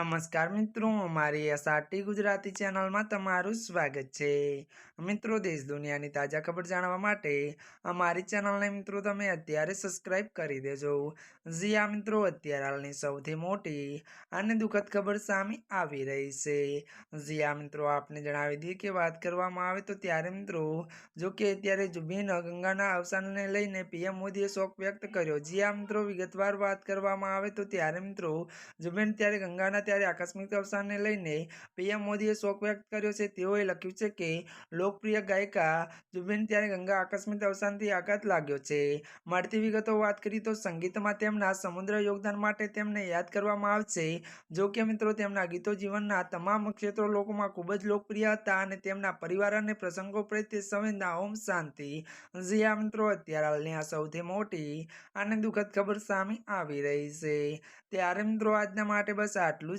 નમસ્કાર મિત્રો, અમારી એસઆરટી ગુજરાતી ચેનલમાં તમારું સ્વાગત છે. મિત્રો, દેશ દુનિયાની તાજા ખબર જાણવા માટે અમારી ચેનલને મિત્રો તમે અત્યારે સબસ્ક્રાઇબ કરી દેજો. જી આ મિત્રો, અત્યારે હાલની સૌથી મોટી અને દુઃખદ ખબર સામે આવી રહી છે. જી આ મિત્રો, આપને જણાવી દઈએ કે વાત કરવામાં આવે તો ત્યારે મિત્રો, જો કે અત્યારે જુબીન ગંગાના અવસાનને લઈને પીએમ મોદીએ શોક વ્યક્ત કર્યો. જી આ મિત્રો, વિગતવાર વાત કરવામાં આવે તો ત્યારે મિત્રો જુબેન ત્યારે ગંગાના ત્યારે આકસ્મિક અવસાનને લઈને પીએમ મોદીએ શોક વ્યક્ત કર્યો છે. તેઓએ લખ્યું છે કે, લોકપ્રિય ગાયિકા જુબેન ત્યારે ગંગા આકસ્મિક અવસાનથી આઘાત લાગ્યો છે. મળતી વિગતો વાત કરીએ તો સંગીતમાં તેમના સમુદ્ર યોગદાન માટે તેમને યાદ કરવામાં આવશે. જો કે મિત્રો, તેમના ગીતો જીવનના તમામ ક્ષેત્રો લોકોમાં ખૂબ જ લોકપ્રિય હતા અને તેમના પરિવાર અને પ્રસંગો પ્રત્યે સંવેદના, ઓમ શાંતિ. જી મિત્રો, અત્યારે હાલની આ સૌથી મોટી અને દુઃખદ ખબર સામે આવી રહી છે. ત્યારે, મિત્રો, આજના માટે બસ આટલું